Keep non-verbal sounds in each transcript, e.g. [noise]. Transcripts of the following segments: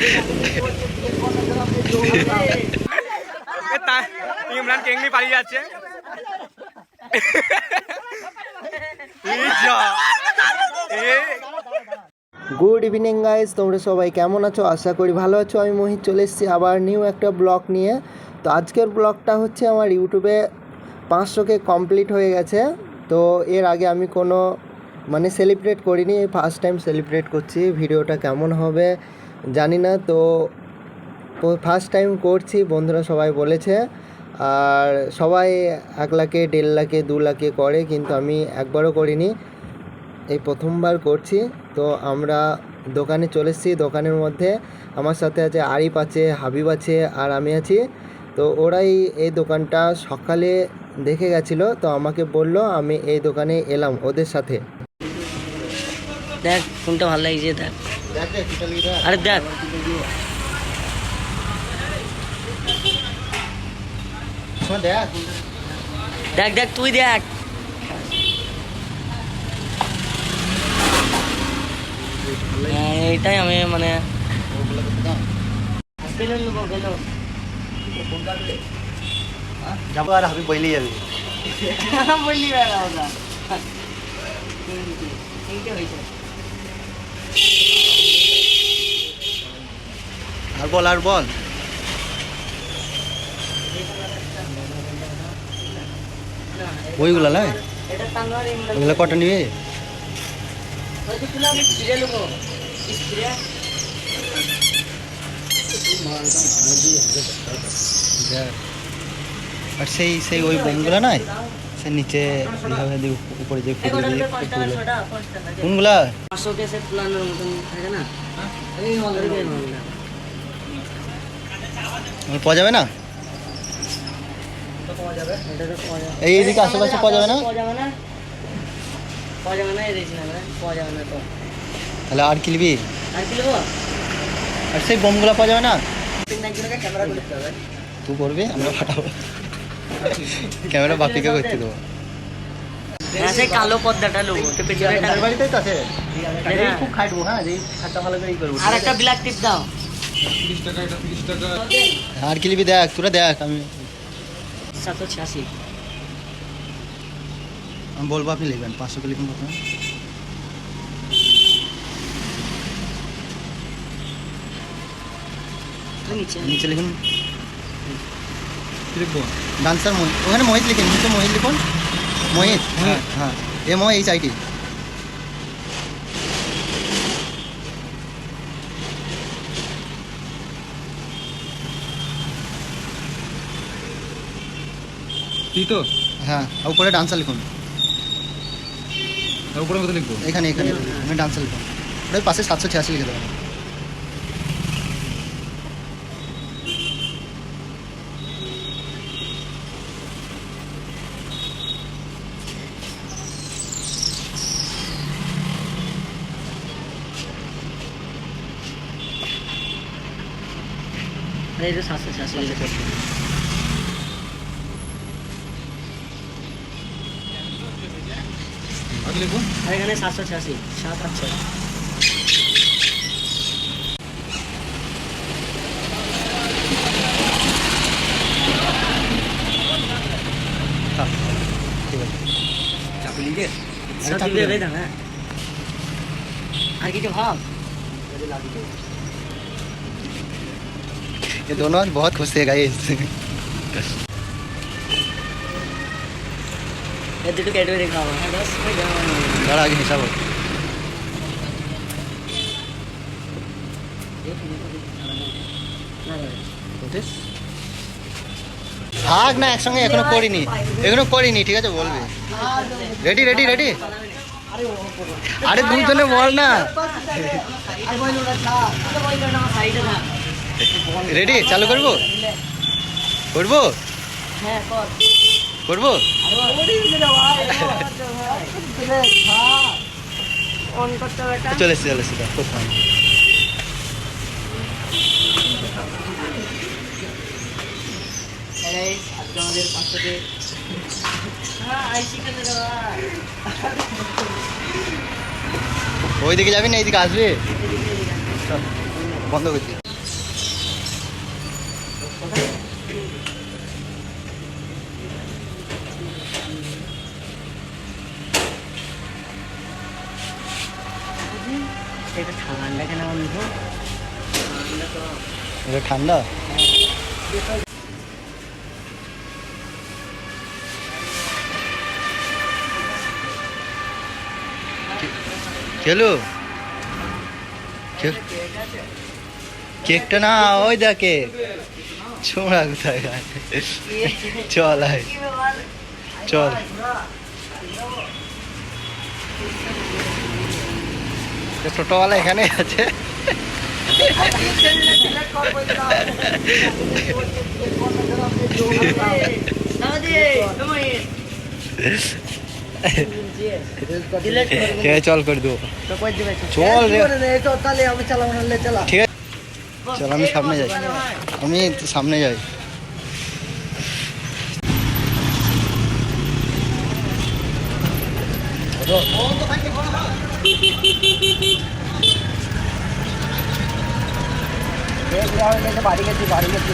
Good evening guys, তোমরা সবাই কেমন আছো? আশা করি ভালো আছো। আমি মোহিত, চলে এসেছি আবার নিউ একটা ব্লগ নিয়ে। তো আজকের ব্লগটা হচ্ছে আমার ইউটিউবে পাঁচশোকে কমপ্লিট হয়ে গেছে। তো এর আগে আমি কোনো মানে সেলিব্রেট করিনি, ফার্স্ট টাইম সেলিব্রেট করছি। ভিডিওটা কেমন হবে? জানি না, তো ফার্স্ট টাইম করছি, বন্ধুরা সবাই বলেছে। আর সবাই এক লাখে, দেড় লাখে, দু লাখে করে, কিন্তু আমি একবারও করিনি। এই প্রথমবার করছি, তো আমরা দোকানে চলে এসেছি। দোকানের মধ্যে আমার সাথে আছে আরিফ আছে, হাবিব আছে, আর আমি আছি। তো ওরাই এই দোকানটা সকালে দেখে গেছিল, তো আমাকে বলল, আমি এই দোকানে এলাম ওদের সাথে। দেখ, কোনটা ভালো লাগছে দেখ। আরে দেখ। দেখ। দেখ তুই দেখ। হ্যাঁ, এইটাই আমি মানে যাব আর হাবিব বইলেই যাবি। বেড়া ওটা। [laughs] হয়েছে। আর বল আর বল ওইগুলো নয় এটা ওইগুলো কটা নিবি? আর সেই সেই ওই বোমগুলো নয় সে নিচে এইভাবে উপরে যে দিয়ে কোনগুলা? পাঁচশো কেসে ফুলানোর মতন থাকে না এই মগের বের মগের আমার পাওয়া যাবে না? এই এদিকে আশেপাশে পাওয়া যাবে না? তাহলে আর কিনবি? আর সেই বোমগুলো পাওয়া যাবে না? তুই করবি? আমরা ফাটাবো ক্যামেরা বাপিকে করতে দেবো। হ্যাঁ সেই কালো পর্দাটা তো পেছনে বাড়িতেই তো আছে। খুব খাটবো হ্যাঁ? খাটটা ভালো করে করব। আর একটা ব্ল্যাক টিপ দাও। আর কিনবি দেখ তোরা দেখ আমি সাতশো ছিয়াশি। আমি বলব আপনি লিখবেন পাঁচশো কে লিখুন প্রথমে। নিচে। নিচে লিখুন। লিখব। ডান্সার মোহিত ওখানে মোহিত লিখেন নিচে মোহিত লিখুন। মোহিত হ্যাঁ। হ্যাঁ M O H I T. তো? হ্যাঁ উপরে ডান্সার লিখুন উপরে মতো লিখব? এখানে এখানে এখানে ডান্সার লিখুন ওটার পাশে সাতশো ছিয়াশি লিখে দেবেন এটা সাতশো ছিয়াশি লিখে এখানে সাতশো ছিয়াশি সাত আট ছয় ঠিক আছে চাপে লিখে সব চাপ দিবে দিবে। বেদা হ্যাঁ আর কিছু ভাব ये दोनों आज बहुत खुश थे गाइस এর দুটো ক্যাটাগরি খাওয়া হ্যাঁ দশ হয়ে যাবে बड़ा দাঁড়া, আগে হিসাব ভাগ না, একসঙ্গে এখনও করিনি। এখনও করিনি, ঠিক আছে, বলবি। রেডি রেডি রেডি আরে দুজনে বল না। রেডি চালু করব? করব? হ্যাঁ করব? চলে এসছি চলে এসছি আজকে আমাদের কেটে দেওয়া ওইদিকে যাবি না, এইদিকে আসবি? বন্ধ করছি এটা ঠান্ডা কেন বন্ধু? এটা ঠান্ডা? খেলো? কেকটা না ওই দেখে। ছোঁড়া কোথায়? চল আয়। চল। টোটোওয়ালা এখানে আছে। এ, চল করে দেবো। চল ঠিক আছে চল আমি সামনে যাই। আমি সামনে যাই। বাড়ি গেছি বাড়ি গেছি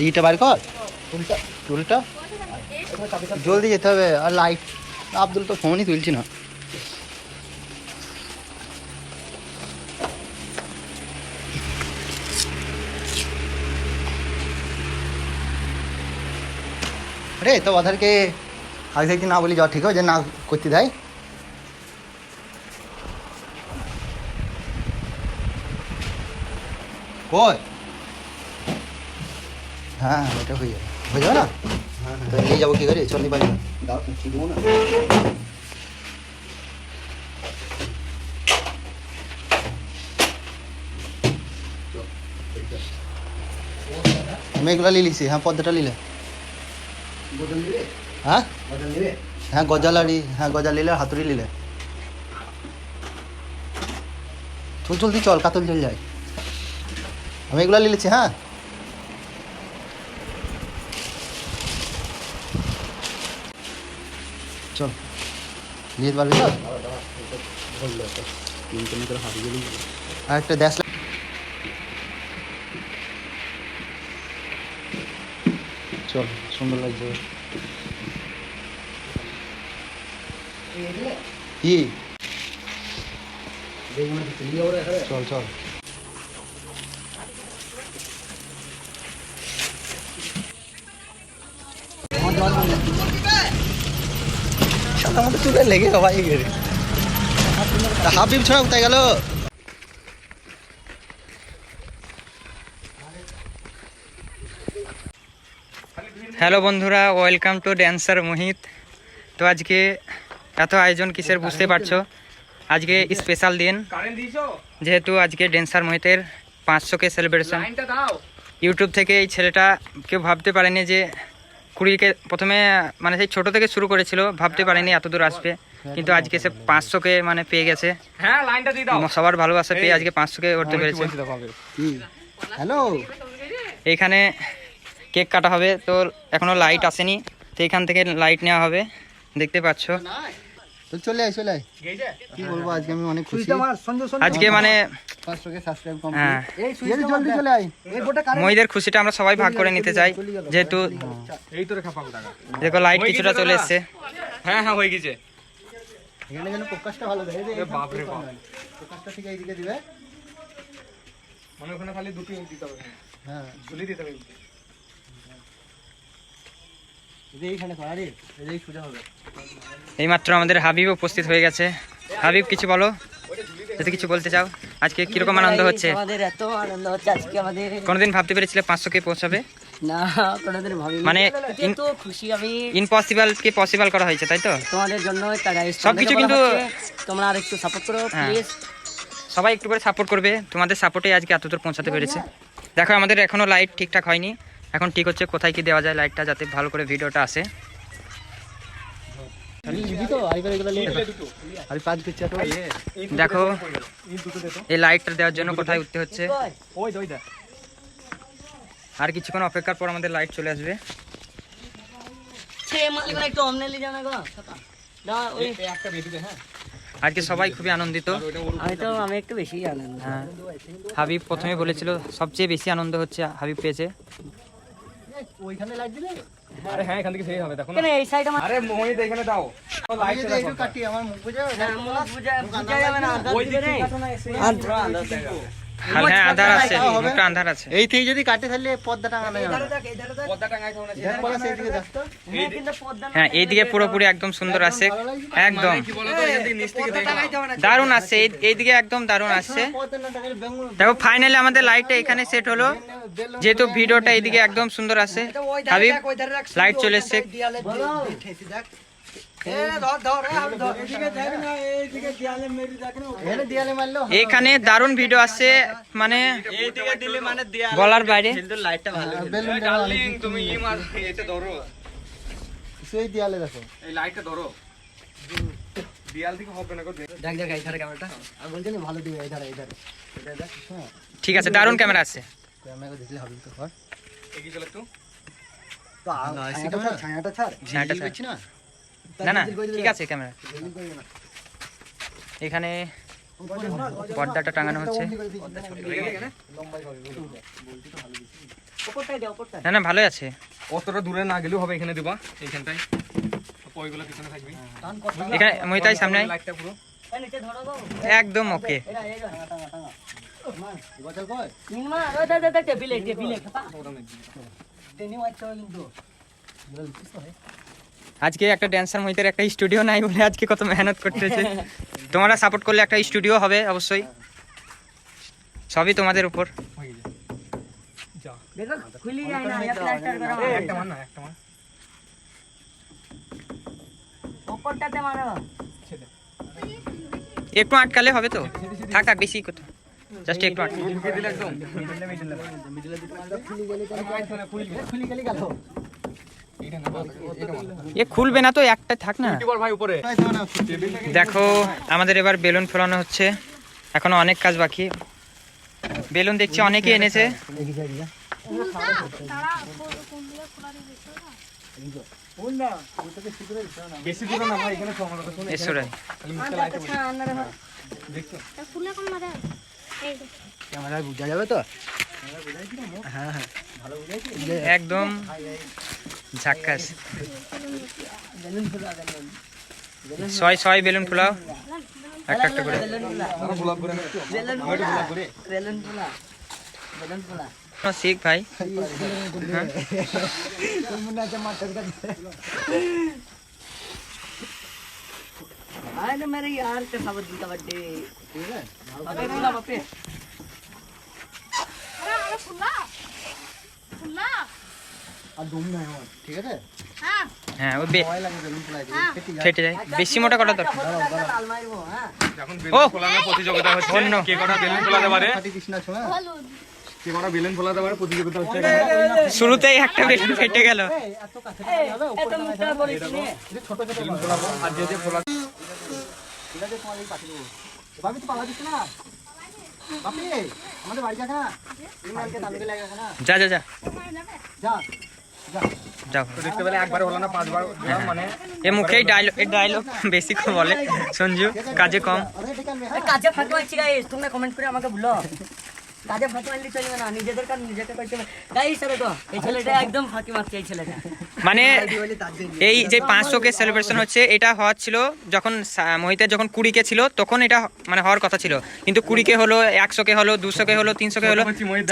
ইটা বার কর টুলটা জলদি যেতে হবে আর লাইট আব্দুল তো ফোনই তুলছি না রে তো ওদেরকে আগে থেকে না বলি যাওয়া ঠিক হবে যে না করতে দেয় কই হ্যাঁ ওটা হয়ে যাবে হয়ে যাবে না তো নিয়ে যাব কি করে চল নি বাড়ি দাও কি দেবো না আমি এগুলো নিয়ে লিছি হ্যাঁ পদ্মাটা নিলে হ্যাঁ হ্যাঁ? গজালাড়ি হ্যাঁ গজা নিলে আর হাতুড়ি নিলে চল চলতি চল কাতল চল যায় আমি এগুলো নিয়ে লিছি হ্যাঁ? চল নিয়ে পারবি তো আর একটা দেশ চল সুন্দর লাগছে। কি? চল চল। সাদা মতো চুলে লেগে সবাই গেলে হাবিব ছড়া কোথায় গেল? হ্যালো বন্ধুরা ওয়েলকাম টু ড্যান্সার মোহিত। তো আজকে এত আয়োজন কিসের বুঝতে পারছ? আজকে স্পেশাল দিন। যেহেতু আজকে ড্যান্সার মোহিতের পাঁচশোকে সেলিব্রেশন ইউটিউব থেকে এই ছেলেটা কেউ ভাবতে পারেনি যে কুড়িকে প্রথমে মানে সেই ছোট থেকে শুরু করেছিল ভাবতে পারেনি এত দূর আসবে। কিন্তু আজকে সে পাঁচশোকে মানে পেয়ে গেছে। সবার ভালোবাসা পেয়ে আজকে পাঁচশোকে করতে পেরেছে। হ্যালো। এইখানে কেক কাটা হবে। তো এখনও লাইট আসেনি। তো এখান থেকে লাইট নেওয়া হবে। দেখতে পাচ্ছ। তো চলে আয় চলে আয়। কি বলব আজকে আমি অনেক খুশি। আজকে মানে হ্যাঁ। জলদি চলে আয়। মহিদের খুশিটা আমরা সবাই ভাগ করে নিতে চাই। যেহেতু দেখো লাইট কিছুটা চলে এসছে। হ্যাঁ হ্যাঁ হয়ে গেছে। এখানে যেন ফোকাসটা ভালো দেয়। বাপ। রে বাপ ফোকাসটা ঠিক এইদিকে দিবে। মানে ওখানে খালি দুটি দিতে হবে। হ্যাঁ। ঝুলি দিতে হবে এই যে এইখানে কর আরে এই যে সোজা হবে এইমাত্র আমাদের হাবিব উপস্থিত হয়ে গেছে। হাবিব কিছু বলো? যদি কিছু বলতে চাও আজকে কীরকম আনন্দ হচ্ছে? আমাদের এত আনন্দ হচ্ছে আজকে আমাদের কোনোদিন ভাবতে পেরেছিলে পাঁচশো কে পৌঁছাবে? না কোনোদিন ভাবিনি। মানে ইন- খুশি আমি। ইম্পসিবল কে পসিবল করা হয়েছে তাই তো? তোমাদের জন্য সবকিছু কিন্তু- তোমরা আর একটু সাপোর্ট করো হ্যাঁ। প্লিজ সবাই একটু করে সাপোর্ট করবে। তোমাদের সাপোর্টে আজকে এত দূর পৌঁছাতে পেরেছে। দেখো আমাদের এখনও লাইট ঠিকঠাক হয়নি। এখন ঠিক হচ্ছে কোথায় কি দেওয়া যায় লাইটটা যাতে ভালো করে ভিডিওটা আসে। তো দেখো এই লাইটটা দেওয়ার জন্য কোথায় উঠতে হচ্ছে। ওই ওই দেখ আর কিছুক্ষণ অপেক্ষার পর আমাদের লাইট চলে আসবে। হ্যাঁ। আজকে সবাই খুবই আনন্দিত। আমি তো আমি একটু বেশি জানেন হ্যাঁ। হাবিব প্রথমে বলেছিল সবচেয়ে বেশি আনন্দ হচ্ছে হাবিব পেয়েছে। ওইখানে লাইট দিলে আরে হ্যাঁ এখান থেকে সেই হবে দেখো না। এই সাইড আমার আরে মোহিত এখানে দাও। লাইট আমি কাটি আমার মুখ বুঝে হ্যাঁ, মুখ বুঝা বুঝা যাবে না ওই দিকে কাটো না এসে আর- আন্দাজ দেখো হ্যাঁ আধার আছে মুখটা আধার আছে। এই থেকে যদি কাটে তাহলে পর্দা টাঙানো যাবে। পর্দা টাঙাই থাকো না দেখ বলে সেই দিকে দেখ। তো। হ্যাঁ। হ্যাঁ এইদিকে পুরোপুরি একদম সুন্দর আছে। একদম। দারুণ আসছে এইদিকে একদম দারুণ দেখো ফাইনালি আমাদের লাইটটা এখানে সেট হলো। যেহেতু ভিডিওটা এইদিকে একদম সুন্দর আছে। হাবিব লাইট চলে এসছে। এখানে দারুণ ভিডিও আসছে মানে বলার বাইরে। দেয়ালে দেখো এই লাইটটা ধরো হ্যাঁ ঠিক আছে দারুণ ক্যামেরা আছে ক্যামেরা দেখলে হবে তো কর এগিয়ে চলে একটু তো ছায়াটা ছাড়। ছায়াটা ছাড়। না না ঠিক আছে ক্যামেরা। এখানে পর্দাটা টাঙানো হচ্ছে। ওপরটাই দে, ওপরটাই। না না ভালোই আছে। অতটা দূরে না গেলেও হবে এখানে দিবা এখানে মহিতাই সামনে। একদম ওকে। টেবিলে, টেবিলে, আজকে একটা ড্যান্সার মহিতের একটা স্টুডিও নাই বলে আজকে কত মেহনত করতেছে। [laughs] তোমরা সাপোর্ট করলে একটা স্টুডিও হবে অবশ্যই। সবই তোমাদের উপর। গেছে যা দেখো, খুলি যায় না, প্লাস্টার করা এই হবে। একটা মার না একটা মার ওপরটাতে মারো। ছেড়ে একটু আটকালে হবে তো থাক থাক বেশি কত জাস্ট একটু আটকা দিলে একদম এ খুলবে না তো একটা থাক না। দেখো আমাদের এবার বেলুন ফোলানো হচ্ছে। এখনও অনেক কাজ বাকি। বেলুন দেখছি অনেকে এনেছে। আচ্ছা, হয়। দেখছ ফুলে কোন মাথায় এই যে ক্যামেরায় বোঝা যাবে তো হ্যাঁ হ্যাঁ একদম ঝাক্কাস ছয় ছয় বেলুন ফোলাও একটা একটা করে আমরা ব্লগ করে নিচ্ছি বেলুন আমি ফোলা, ব্লগ করে বেলুন ফোলা, বেলুন ফোলা। শিখ ভাই মনে আছে মাঠের কাছে अरे मेरे यार के साथ दी कबड्डी ঠিক আছে बापे फुला बापे হ্যাঁ।, হ্যাঁ বেশি মোটা দরকার? প্রতিযোগিতা কে কটা বেলুন পারে? প্রতিযোগিতা হচ্ছে। শুরুতেই একটা বেলুন ফেটে গেল। ঠিক আছে তোমার এই পাঠিয়ে দেবো তো পালা না। আমাদের বাড়ি যাক না? তুমি আজকে দামি লাগে না? যা যা যা। যা যা। যাও। দেখতে পেলে একবার হলো না পাঁচবার মানে এ মুখেই ডায়লগ এই ডায়লগ বেশি কম বলে। সঞ্জু কাজে কম। আছে কাজে ফাঁকা গাইস তোমরা কমেন্ট করে আমাকে বলো। কাজে ফাঁকি মারলে চলবে না নিজেদের কাজ নিজেকে করতে হবে। তো এই ছেলেটা একদম ফাঁকি মারছে এই ছেলেটা। মানে এই যে পাঁচশো কে সেলিব্রেশন হচ্ছে এটা হওয়ার ছিল যখন মোহিতের যখন কুড়ি কে ছিল তখন এটা মানে হওয়ার কথা ছিল। কিন্তু কুড়ি কে হলো একশো কে হলো দুশো কে হলো তিনশো কে হলো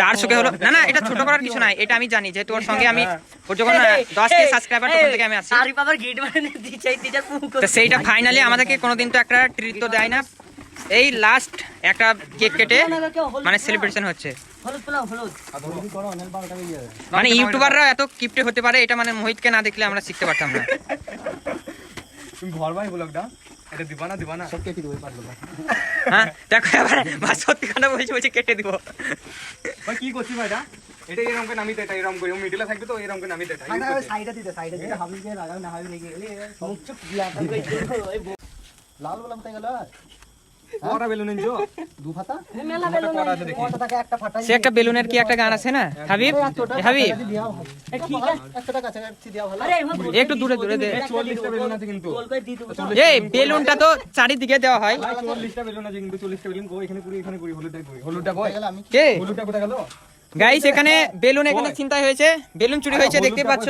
চারশো কে হলো না না এটা ছোট করার কিছু নাই এটা আমি জানি যেহেতু ওর সঙ্গে আমি ওর যখন দশ কে সাবস্ক্রাইবার তখন থেকে আমি আছি আরি বাবার গিট মানে সেইটা ফাইনালি আমাদেরকে কোনোদিন তো একটা ট্রিট তো দেয় না। এই লাস্ট একটা কেক কেটে মানে সেলিব্রেশন হচ্ছে। মানে ইউটিউবাররা এত কিপটে হতে পারে এটা মানে মোহিতকে না দেখলে আমরা শিখতে পারতাম না। তুমি ঘর ভাই ব্লগটা এটা দিবা না দিবা না সব কেটে দেবো হ্যাঁ দেখো এবার বা সত্যি কথা বলছি বলছি কেটে দিব। ভাই কি করছি ভাইটা এটা? এরকম করে নামিতে এটা এরকম করে। মিডিলে থাকবে তো এরকম করে নামিতে এটা। সাইডে দিতে সাইডে দিতে। হাবিকে লাগাও না হাবি লেগে গেলে মুখ চুপ দিয়া লাল বললাম তাই গেল সে একটা বেলুনের কি একটা গান আছে না? হাবিব? হাবিব? বল- একটু দূরে দূরে দে। এই বেলুনটা তো চারিদিকে দেওয়া হয়। চল্লিশটা বেলুন আছে কিন্তু চল্লিশটা বেলুন কই? এখানে কুড়ি এখানে কুড়ি হলুদটা হলুদটা কই? গেলে আমি কে? হলুদটা কোথায় গেল? গাইস এখানে বেলুন এখানে চিন্তায় হয়েছে। বেলুন চুরি হয়েছে দেখতে পাচ্ছ।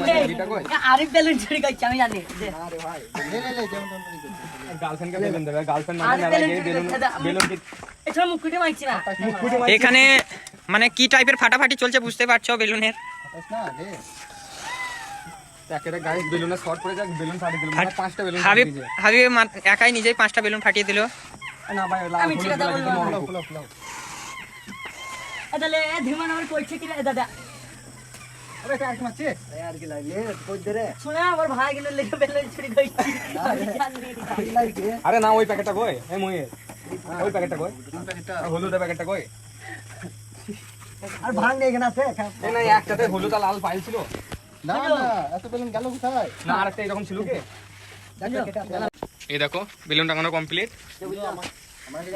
মানে আরেক বেলুন চুরি করছে আমি জানি। মানে। এখানে মানে কি টাইপের ফাটাফাটি চলছে বুঝতে পারছ বেলুনের? মানে পাঁচটা বেলুন হাবিব একাই নিজেই পাঁচটা বেলুন ফাটিয়ে দিল। না ভাই এ, ধীমান আমার করছে কি রে, দাদা। আরে এটা আর কি মারছে আর কি লাগলে কই দে শুনে আমার ভাই গেলে লেগে করছি আরে না ওই প্যাকেটটা কই? মইয়ে। ওই প্যাকেটটা কই? প্যাকেটটা? আর হলুদের প্যাকেটটা কই? আর ভাঙ নেই এখানে আছে। না একটাতে হলুদ আর লাল পাইল ছিল। না না এত বেলুন গেল কোথায়? না আরেকটা এরকম ছিল কি? এই দেখো বেলুন টাঙানো কমপ্লিট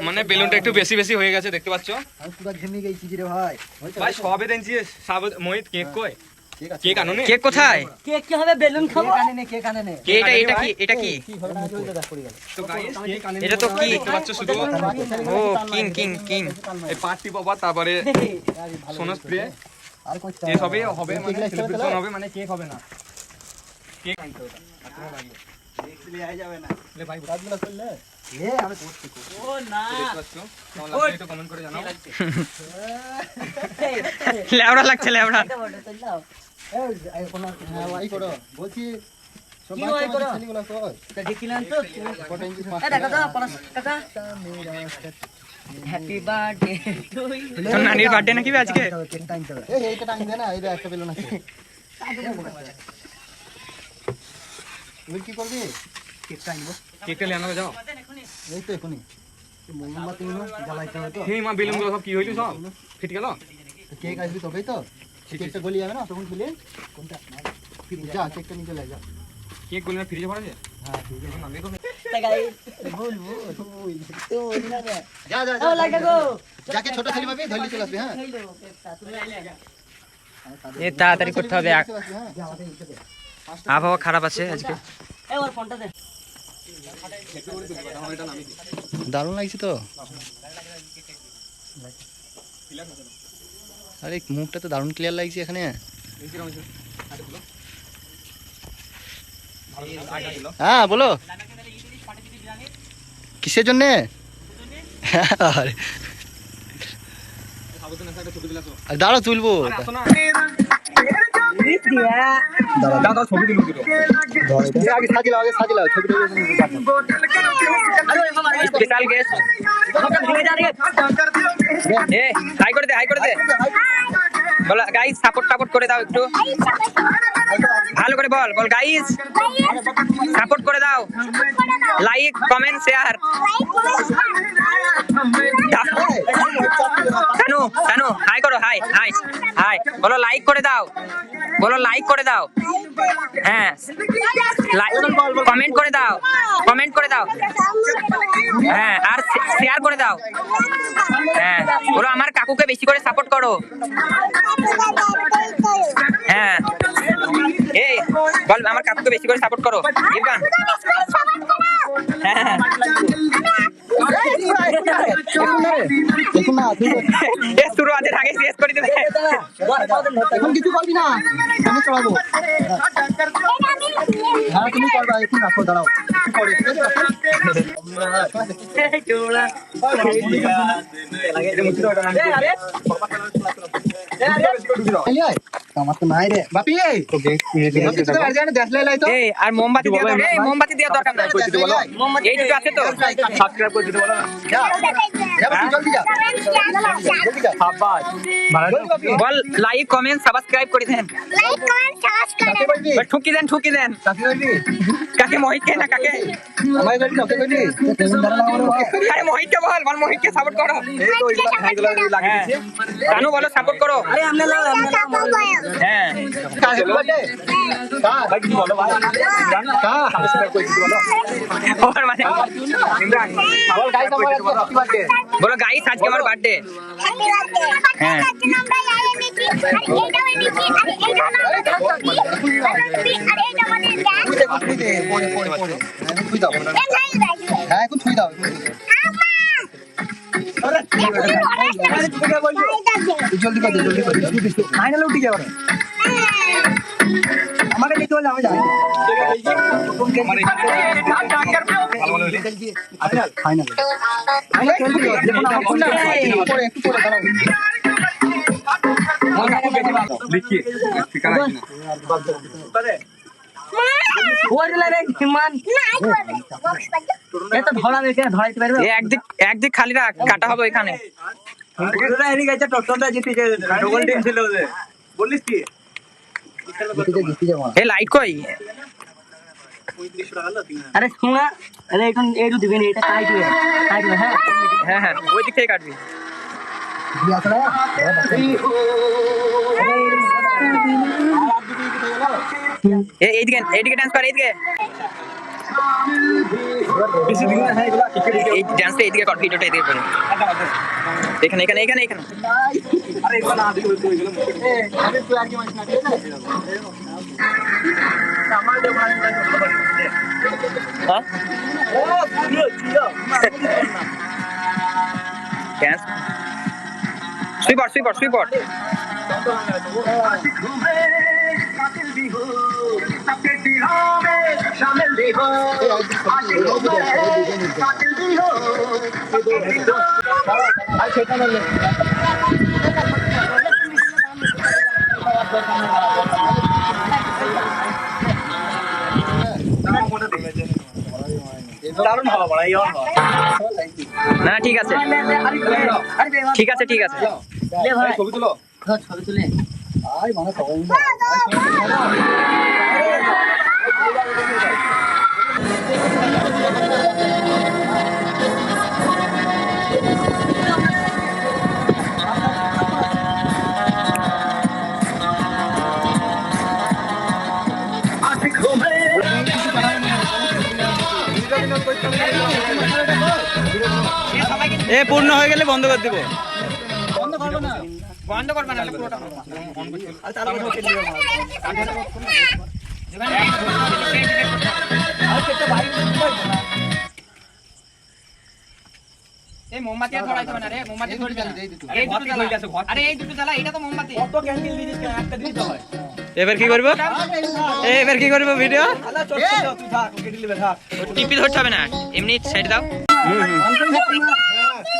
মানে বেলুনটা একটু বেশি বেশি হয়ে গেছে দেখতে পাচ্ছ? আমি পুরো ঘেমে গেছি রে ভাই। ভাই সবে দেনছি সব মোহিত কেক কই কেক আনো নে কেক কোথায়? কে কি হবে? বেলুন খাব? কেক আনে নে কেক আনে নে এটা এটা কি এটা কি? কি হবে না চলতে দেখ পড়ে গেল। তো গাইস কেক আনে এটা তো কি? দেখতে পাচ্ছ শুধু? ও কিং কিং কিং। এই পার্টি পাবা তারপরে [laughs] সোনা স্প্রে আর করতে এই সবই হবে মানে সেলিব্রেশন হবে মানে কেক হবে না। কেক আনতে হবে দেখলে আই যাবে না। লে ভাই কাজগুলো করলে? এ আমি করছি ও না। একটু কমেন্ট করে জানাও। [laughs] লেবড়া লাগছে লেবড়া এটা বড় তো দাও এই কোন হ্যাঁ ভাই করো। বলছি নানির বার্থডে নাকি আজকে? [laughs] কি করবি? কেক টাইমবো কেকটা নিয়ে আনবে যাও। এই তো এখনই। মোমবাতি গুলো জ্বালাইতে হবে তো। হেই মা বেলুনগুলো সব কি হইল সব? ফিট গেল? কেক আসবি তবেই তো। কেকটা গলি যাবে না? তখন খুলে কোনটা? যা কেকটা নিয়ে চলে যা। কেকগুলো ফ্রিজে ভরা হ্যাঁ তো তা তো না রে যা যা ও লাগা গো। যাকে ছোট ছেলে পাবি ধরলি চলে আসবি হ্যাঁ। আইলে যা। এ তাড়াতাড়ি করতে হবে হ্যাঁ। আবহাওয়া খারাপ আছে আজকে। ফোনটা দে। দারুণ লাগছে তো। আরে, মুখটা তো দারুণ ক্লিয়ার লাগছে এখানে। হ্যাঁ বলো। কিসের জন্য? দাঁড়া তুলবো। দাদা ছবি দিল দুটো আগে সাজিলাও আগে সাজিলাও ছবিটা স্পেশাল গেস্ট তুমি যা রে এ হাই করে দে হাই করে দে বল গাইস সাপোর্ট করে দাও একটু ভালো করে বল বল গাইস সাপোর্ট করে দাও like comment share Kanu Kanu hi করো হাই হাই হাই বলো লাইক করে দাও। বলো লাইক করে দাও। হ্যাঁ। কমেন্ট করে দাও। কমেন্ট করে দাও। হ্যাঁ আর শেয়ার করে দাও। হ্যাঁ বলো আমার কাকুকে বেশি করে সাপোর্ট করো। হ্যাঁ। এই, বল আমার কাকুকে বেশি করে সাপোর্ট করো। ইরফান হ্যাঁ। এ শুরু আছে আগে শেষ করে এখন। কিছু করবি না। আমি চড়াবো হ্যাঁ তুমি করবা এখন রাখো দাঁড়াও। কিছু করে ঠিক আছে চোড়া এ আরে মোমবাতি মোমবাতি দেওয়া দরকার নাই। এই দুটো আছে তো। সাবস্ক্রাইব করে দিতে বলো বল লাইক কমেন্ট সাবস্ক্রাইব করে দেন। লাইক কমেন্ট সাবস্ক্রাইব ঠুকি দেন ঠুকি দেন। কাকে কাকে না কাকে? আরে মোহিতকে বল বল মোহিতকে সাপোর্ট করো। হ্যাঁ। কানু বলো সাপোর্ট করো। করো আরে আমনে লাও আমনে লাও হ্যাঁ। মানে বলো গাইস আজকে আমার বার্থডে হ্যাঁ। হ্যাঁ এখন ছুঁই দাও জলদি করে জলদি করে। ফাইনাল উঠে যাবে আমাকে দেখতে হলে আমি যাই ফাইনাল ফাইনাল একদিক খালি রাখ কাটা হবে এখানে এ লাইট কই আরে শোনা এখন হ্যাঁ হ্যাঁ হ্যাঁ ওই দিক থেকে কাটবি এইদিকে এইদিকে ডান্স কর এইদিকে এই ডান্সটা এইদিকে কর ভিডিওটা এইদিকে করে এখানে এখানে এখানে এখানে হ্যাঁ শুই পড় শুই পড় শুই না ঠিক আছে ঠিক আছে ঠিক আছে লে ভাই। ছবি তুলো। ছবি তুলে। আই মানে সবাই মিলে এ পূর্ণ হয়ে গেলে বন্ধ করে দিব। বন্ধ করবে না পুরোটা। এই মোমবাতি আর ধরাইতে হবে না রে মোমবাতি ধরে জ্বালা। এই দুটো জ্বালা। আরে এই দুটো জ্বালা এটা তো মোমবাতি। কত ক্যান্ডেল দিছিস একটা দিই হয়। এবার কি করব? এবার কি করব ভিডিও টিপি ধরতে হবে না এমনি সাইড দাও।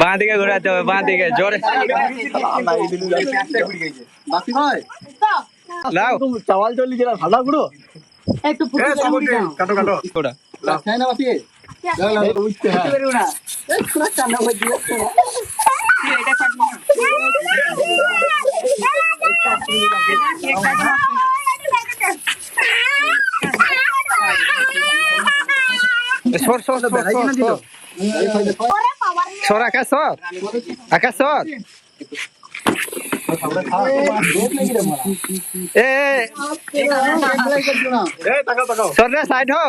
বাঁ দিকে ঘোরাতে হবে বাঁ দিকে জোরে। চাওয়াল চল্লি যেটা ভালো গুলো একটু হ্যাঁ পারবে না এই পুরো চান্না হয়ে দিয়েছে সর সর সর আকাশ সর। আকাশ সর। এ সর রে সাইড হো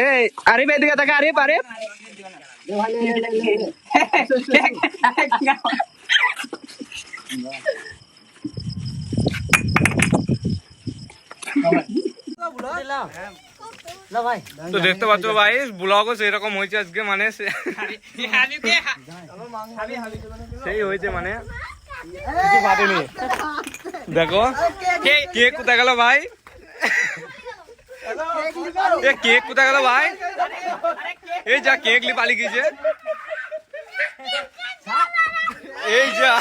এ আরিফ এদিকে তাকা আরিফ আরিফ। [laughs] [laughs] [laughs] তো দেখতে পাচ্ছ ভাই ব্লগও সেরকম হয়েছে আজকে মানে সেই হয়েছে মানে। দেখো কেক কোথায় গেল ভাই? এ কেক কোথায় গেল ভাই? এই যা কেক লি পালি গিয়েছে এই যা।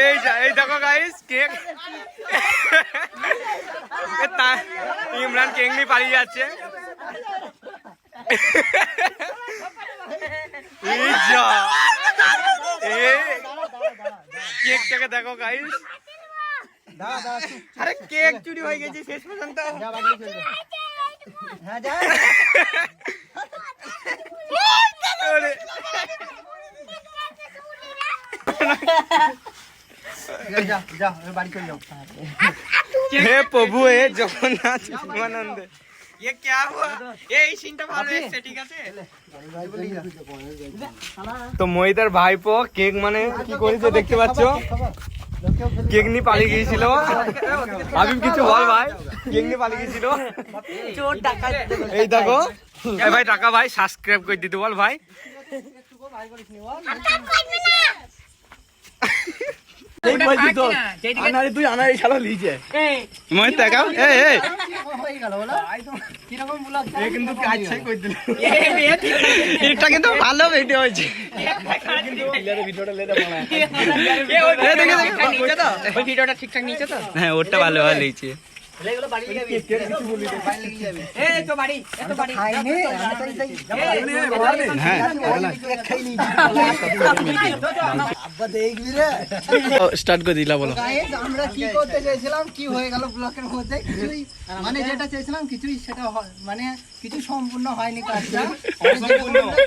এই যা- এই দেখো গাইস কেক ইমরান কেক নিয়ে পালিয়ে যাচ্ছে। কেকটাকে দেখো গাইস আরে কেক চুরি হয়ে গেছে শেষ পর্যন্ত। হ্যাঁ যা ওরে, যা যা বাড়ি চলে যাও হে প্রভু হে জগন্নাথ জীবনানন্দ ये क्या हुआ এই সিনটা ভালো এসেছে ঠিক আছে তো মহিতার ভাইপো কেক মানে কি করেছে দেখতে পাচ্ছ কেক নিয়ে পালিয়ে গিয়েছিল হাবিব কিছু বল ভাই কেক নিয়ে পালিয়ে গিয়েছিল চোর ডাকাত এই দেখো এই ভাই টাকা ভাই সাবস্ক্রাইব করে দিতে বল ভাই হয়ে এটা কিন্তু ভালো ভিডিও হয়েছে ভিডিওটা ঠিকঠাক নিয়েছে তো হ্যাঁ ওটা ভালো ভালো হয়েছে এগুলো বাড়ি যাবি বাড়ি লেগে যাবে এই তো বাড়ি এত বাড়ি খাইনি আব্বা দেখবি রে। স্টার্ট করে দিলা বলো। গাইস আমরা কি করতে চাইছিলাম? কি হয়ে গেল ব্লকের মধ্যে? কিছুই মানে যেটা চাইছিলাম কিছুই সেটা মানে কিছু সম্পূর্ণ হয়নি কাজটা।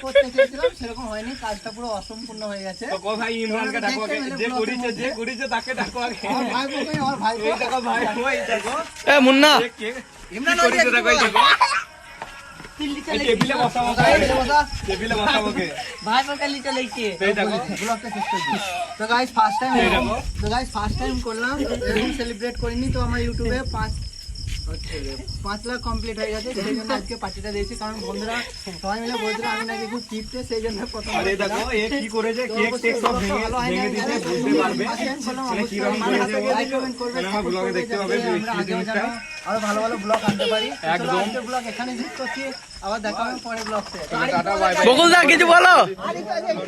করতে চাইছিলাম সেরকম হয়নি। কাজটা পুরো অসম্পূর্ণ হয়ে গেছে। ভাই ইমরানকে ডাকো আগে? যে করেছে যে করেছে তাকে ডাকো আগে। আমার ভাই বোনকে আমার ভাই এই দেখো ভাই ওই দেখো। এ মুন্না। ইমরান দেখো। এই দেখো এই টেবিলে বসাবো টেবিলে বসাবো কে ভাই বকালি চলেছে এই দেখো ব্লগটা শেষ করে দিই তো গাইস ফার্স্ট টাইম তো গাইস ফার্স্ট টাইম করলাম এরকম সেলিব্রেট করিনি তো আমার ইউটিউবে পাঁচ হচ্ছে পাঁচ লাখ কমপ্লিট হয়ে গেছে সেই জন্য আজকে পার্টিটা দিয়েছি। কারণ বন্ধুরা সবাই মিলে বলছিল আমি নাকি খুব টিপতে সেই জন্য প্রথম আরে দেখো এ কি করেছে কেক টেক সব ভেঙে ভেঙে দিতে বুঝতে পারবে। মানে কীরকম করেছে কমেন্ট করবে আমার ব্লগে দেখতে পাবে আমরা আগে যারা আরও ভালো ভালো ব্লগ আনতে পারি। একদম। ব্লগ এখানে শেষ করছি। আবার দেখা হবে পরে ব্লগতে টাটা বাই বাই কিছু বলো?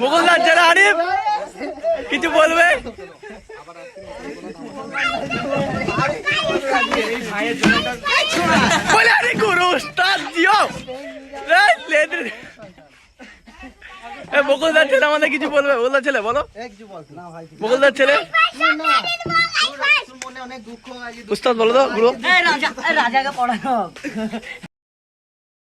বকুলদা ছেলে আরিফ কিছু বলবে? এই ভাইয়ের জন্য বলে আরে গুরু উস্তাদ দিও বকুলদার ছেলে আমাদের কিছু বলবে? বকুলদার ছেলে বলো। বকুলদার ছেলে? না তোর অনেক দুঃখ আছে উস্তাদ বলো তো গুরু। রাজাকে পড়ানো